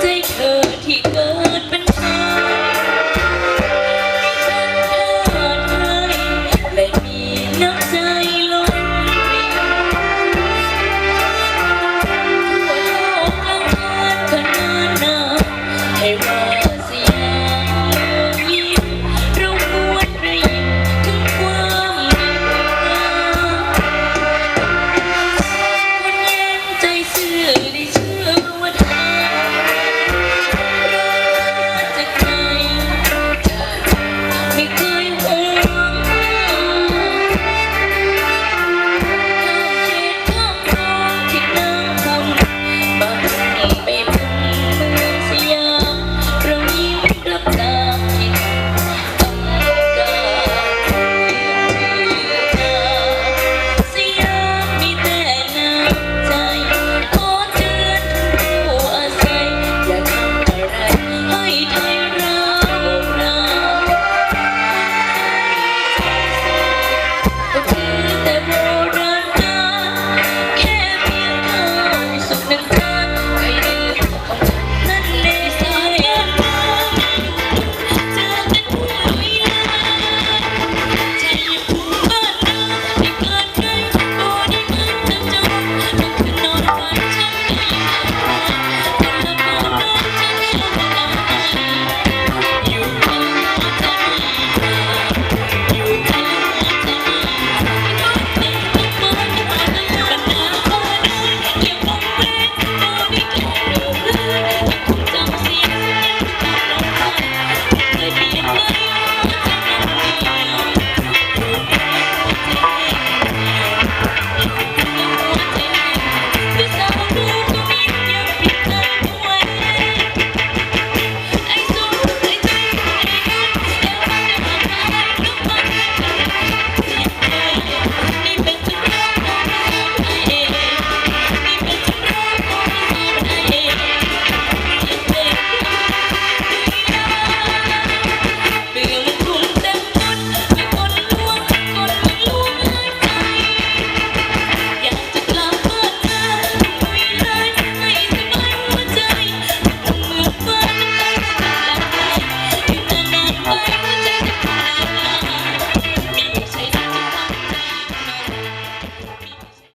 ใจเธอที่เกิดเป็นชายให้ฉันเกิดหลมีน้ำใจล้นทั่วโลกางงานขนาดนาให้วาสยมเมืยเราควรระยิมถึงความดีงมวั Bye.